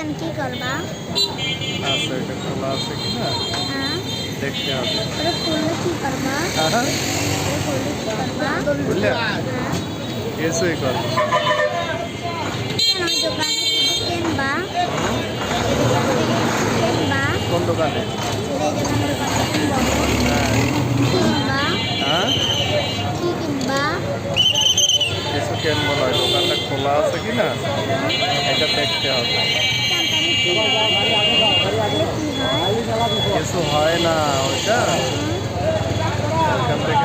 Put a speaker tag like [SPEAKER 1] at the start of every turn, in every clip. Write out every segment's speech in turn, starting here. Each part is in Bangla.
[SPEAKER 1] কেন কি করবা?
[SPEAKER 2] আচ্ছা এটা খোলা আছে কি না?
[SPEAKER 1] হ্যাঁ।
[SPEAKER 2] দেখতে হবে।
[SPEAKER 1] ওটা খুললে কি করবা?
[SPEAKER 2] হ্যাঁ।
[SPEAKER 1] খুললে কি করবা?
[SPEAKER 2] বুঝলে
[SPEAKER 1] হ্যাঁ।
[SPEAKER 2] কিছুই করব।
[SPEAKER 1] কেন দোকানে কিনবা। কিনবা।
[SPEAKER 2] কোন দোকানে?
[SPEAKER 1] কিনবো।
[SPEAKER 2] হ্যাঁ। হ্যাঁ
[SPEAKER 1] কি কিনবা?
[SPEAKER 2] কিছু কিনবো না দোকানটা খোলা আছে কি না? এটা দেখতে হবে। কিছু হয় না ওইটা।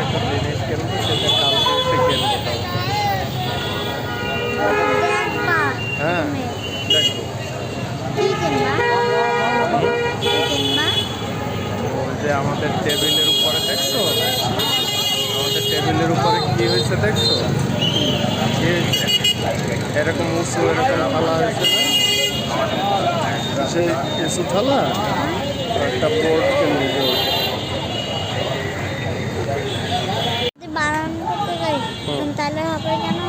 [SPEAKER 2] একটা জিনিস সেটা হ্যাঁ যে আমাদের টেবিলের উপরে, দেখছ? আমাদের টেবিলের উপরে কি হয়েছে, দেখছ? এরকম উঁচু, এরকম থালা হয়েছে না? সেই উঁচু থালা একটা বোর্ড কিনবো বোর্ড
[SPEAKER 1] যদি করতে যাই তাহলে হবে কেন?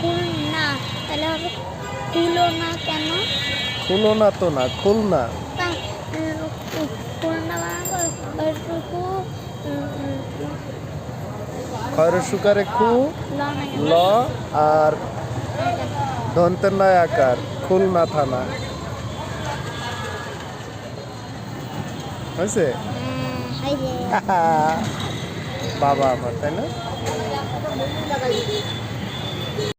[SPEAKER 1] খুল না। তাহলে হবে খুলো না কেন?
[SPEAKER 2] খুলো না তো না খুল না।
[SPEAKER 1] তা উম, খুল না বারণ করে ওইটুকু
[SPEAKER 2] খয়ের সুকারে খু
[SPEAKER 1] ল
[SPEAKER 2] আর দন্তের নয় আকার। খুলনা থানা। হয়েছে?
[SPEAKER 1] হ্যাঁ,
[SPEAKER 2] বাবা আমার তাই না?